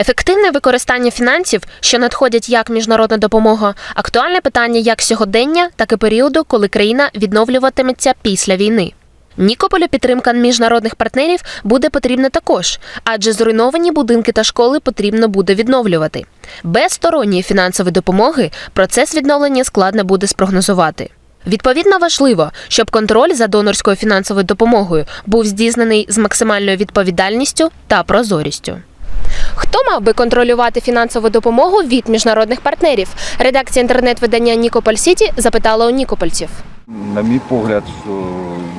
Ефективне використання фінансів, що надходять як міжнародна допомога, актуальне питання як сьогодення, так і періоду, коли країна відновлюватиметься після війни. Нікополю підтримка міжнародних партнерів буде потрібна також, адже зруйновані будинки та школи потрібно буде відновлювати. Без сторонньої фінансової допомоги процес відновлення складно буде спрогнозувати. Відповідно важливо, щоб контроль за донорською фінансовою допомогою був здійснений з максимальною відповідальністю та прозорістю. Хто мав би контролювати фінансову допомогу від міжнародних партнерів? Редакція інтернет-видання Нікополь Сіті запитала у нікопольців. На мій погляд, що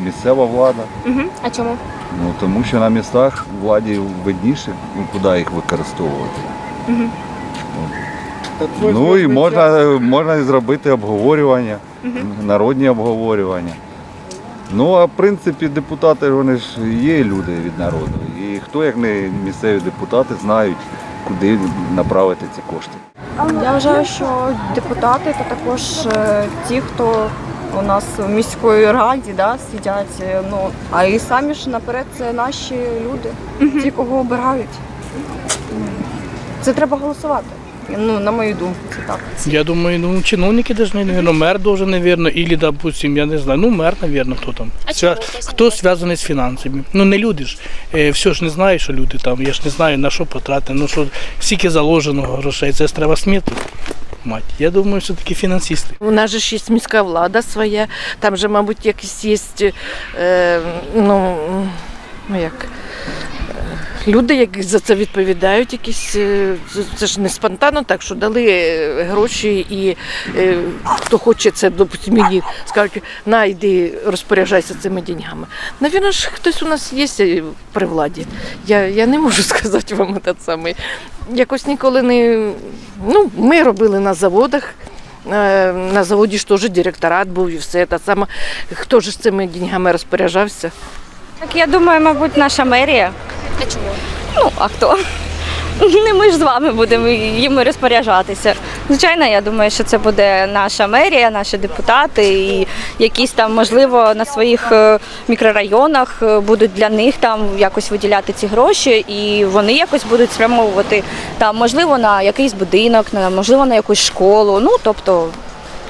місцева влада, Угу. А чому? ну тому що на містах владі видніше, ну, куди їх використовувати. Ну і можна, можна зробити обговорювання, народні обговорювання. Ну а в принципі депутати вони ж є люди від народу. І хто, як не місцеві депутати, знають, куди направити ці кошти. Я вважаю, що депутати та також е, ті, хто у нас в міської раді да, сидять. е, Ну, а і самі ж наперед це наші люди, ті, кого обирають. Це треба голосувати. Ну, на мою думку, це так. Я думаю, ну чиновники должны, наверное, мэр должен, наверное, или, допустим, я не знаю, ну мэр, наверное, кто там. А Свя- чому хтось Хто зв'язаний з фінансами? Ну не люди ж. Е, все ж не знаю, що люди там. Я ж не знаю, на що потратити. Ну що скільки заложено грошей, це ж треба сміти. Мать. Я думаю, все-таки фінансисти. У нас же ж є міська влада своя, там же, мабуть, якісь є е, ну, ну як, е, люди, які за це відповідають, якісь, е, це- ж не спонтанно, так що дали е, гроші і е, хто хоче це, допустим, мені скажуть, на йди розпоряджайся цими деньгами. Навірно ж, хтось у нас є е, при владі. Я, я не можу сказати вам те саме. Якось ніколи не. Ну, ми робили на заводах. На заводі ж теж директорат був і все те саме. Хто ж з цими деньгами розпоряджався? Так я думаю, мабуть, наша мерія. А чому? Ну, а хто? Не ми ж з вами будемо їм розпоряджатися. Звичайно, я думаю, що це буде наша мерія, наші депутати, і якісь там, можливо, на своїх е, мікрорайонах е, будуть для них там якось виділяти ці гроші, і вони якось будуть спрямовувати там, можливо, на якийсь будинок, можливо, на якусь школу. Ну, тобто,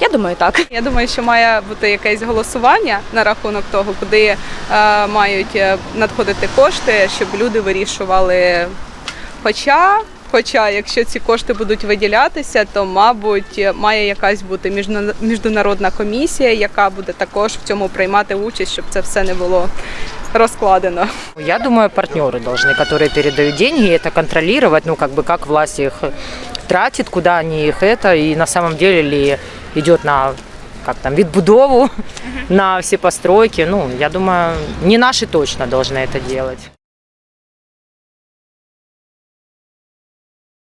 я думаю, так. Я думаю, що має бути якесь голосування на рахунок того, куди е, мають е, надходити кошти, щоб люди вирішували. Хоча, хоча, якщо ці кошти будуть виділятися, то мабуть має якась бути міжна- міжнародна комісія, яка буде також в цьому приймати участь, щоб це все не було розкладено. Я думаю, партнеры должны, которые передают деньги, это контролировать, ну, как бы, как власть их тратит, куда они их это, и на самом деле ли идет на как там, відбудову, на все постройки. Ну, я думаю, не наши точно должны это делать.